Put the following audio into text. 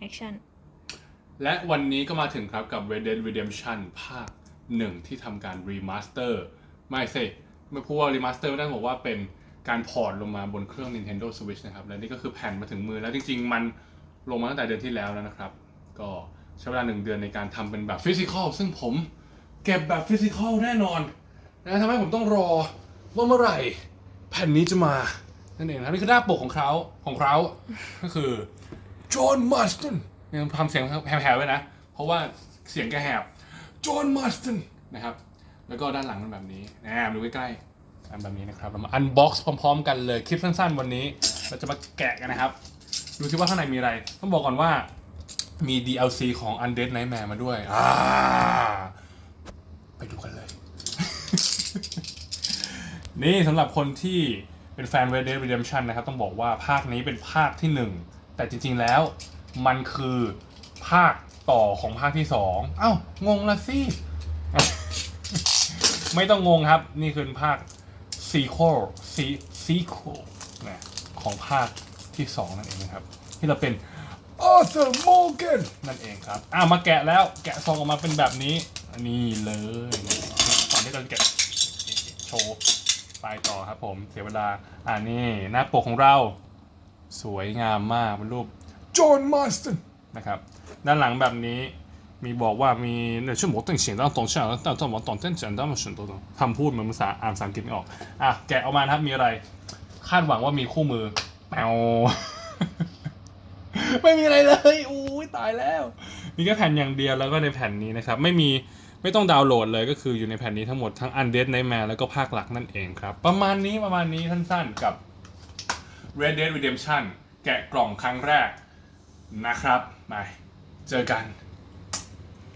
แอคชั่นและวันนี้ก็มาถึงครับกับ Red Dead Redemption ภาคหนึ่งที่ทำการรีมาสเตอร์ไม่สิไม่พูดว่ารีมาสเตอร์ไม่ได้บอกว่าเป็นการพอร์ตลงมาบนเครื่อง Nintendo Switch นะครับ และนี่ก็คือแผ่นมาถึงมือแล้วจริง ๆ มันลงมาตั้งแต่เดือนที่แล้วแล้วนะครับ ก็ใช้เวลาหนึ่งเดือนในการทำเป็นแบบฟิสิกอลซึ่งผมเก็บแบบฟิสิกอลแน่นอนนะทำให้ผมต้องรอว่าเมื่อไหร่แผ่นนี้จะมานั่นเองนะนี่คือหน้าปกของเขาของเขาก็คือ จอห์นมาสตันเนี่ยทำเสียงแหบๆไว้นะ เพราะว่าเสียงแกแหบจอห์นมาสตันนะครับ แล้วก็ด้านหลังมันแบบนี้นะดูใกล้ๆอันแบบนี้นะครับ เรามาอันบ็อกซ์พร้อม ๆ กันเลยคลิปสั้นๆ วันนี้ เราจะมาแกะกันนะครับ ดูซิว่าข้างในมีอะไร ต้องบอกก่อนว่ามี DLC ของ Undead Nightmare มาด้วยอ่าไปดูกันเลย นี่สำหรับคนที่เป็นแฟน Red Dead Redemption นะครับ ต้องบอกว่าภาคนี้เป็นภาคที่หนึ่ง แต่จริงๆแล้วมันคือภาคต่อของภาคที่สองเอ้างงละสิไม่ต้องงงครับ นี่คือภาค sequel se- sequel นะของภาคที่สองนั่นเองนะครับ ที่เราเป็น Arthur Morgan นั่นเองครับอ่ามาแกะแล้วแกะซองออกมาเป็นแบบนี้นี่เลยก่อนที่เราจะแกะโชว์ไปต่อครับผมเสียเวลาอ่านี่หน้าปกของเรา สวยงามมากเป็นรูปจอห์นมาสตันนะครับด้านหลังแบบนี้มีบอกว่ามีเนี่ยชื่อหมอตึงเสียงต้องตรงเช่แล้วแต่ต้องบอกตรงเต้นเจันได้มาส่วนตัวคำพูดเหมือนภาษาอ่านภาษาอังกฤษไม่ออกอะแกะออกมานะครับมีอะไร คาดหวังว่ามีคู่มือแปวไม่มีอะไรเลยอู้ยตายแล้ว มีแค่แผ่นอย่างเดียวแล้วก็ในแผ่นนี้นะครับ ไม่มีไม่ต้องดาวน์โหลดเลยก็คืออยู่ในแผ่นนี้ทั้งหมดทั้ง Undead Nightmare แล้วก็ภาคหลักนั่นเองครับ ประมาณนี้ประมาณนี้สั้นๆกับ Red Dead Redemption แกะกล่องครั้งแรกนะครับไปเจอกัน